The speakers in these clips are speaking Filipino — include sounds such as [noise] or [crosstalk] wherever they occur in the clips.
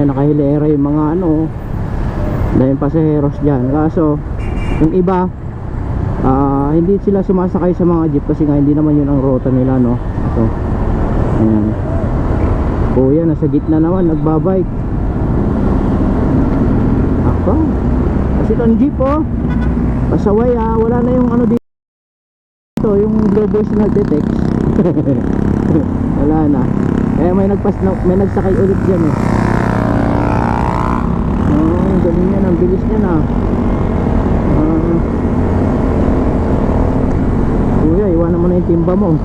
Ayan, nakahilera yung mga ano, dahil pasaheros dyan. Kaso, yung iba, ah, hindi sila sumasakay sa mga jeep kasi nga hindi naman yun ang rota nila, no? So, ayan. Kuya, nasa gitna naman, nagbabike. Ako. Kasi itong jeep, oh. Pasaway, ah. Wala na yung ano dito. Yung blue voice na detect. [laughs] Wala na. Kaya may nagpas na, may nagsakay ulit dyan, eh. Bilis niya na. Ah. kuya, iwanan mo na yung timba mo.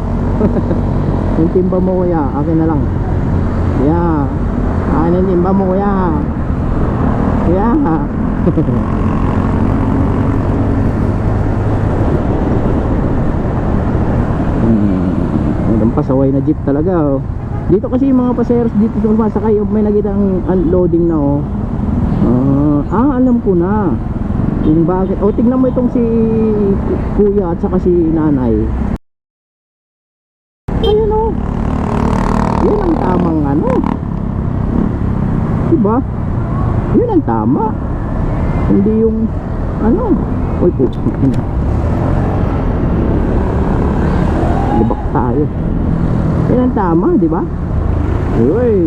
[laughs] yung timba mo, kuya. Akin na lang. Kuya. Akin yung timba mo, kuya. Kuya. [laughs] Hmm. Pasaway na jeep talaga, oh. Dito kasi yung mga passengers dito sumasakay, may nakita unloading na, oh. Ah, ah, alam ko na. Yung bakit. O, tignan mo itong si kuya at saka si nanay. Ayun o. Yun ang tamang ano. Diba? Yun ang tama. Hindi yung ano. Uy, ina. Libak tayo. Yun ang tama, di ba? Uy.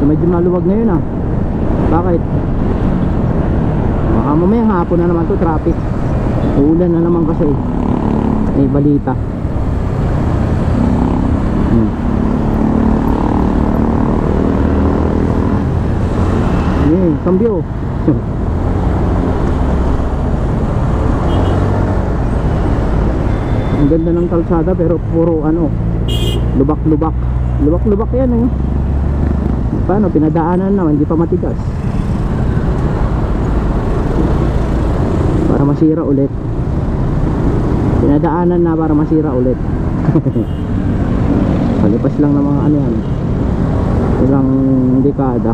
So medyo maluwag ngayon ah. Bakit? Baka mamayang hapon na naman to traffic. Ulan na naman kasi. May balita. Hmm. Yeah, cambio. [laughs] Ang ganda ng kalsada pero puro ano, lubak-lubak. Lubak-lubak yan eh. Paano, pinadaanan naman, hindi pa matigas. Para masira ulit. Pinadaanan na para masira ulit. [laughs] Palipas lang ng mga ano yan. Ilang dekada.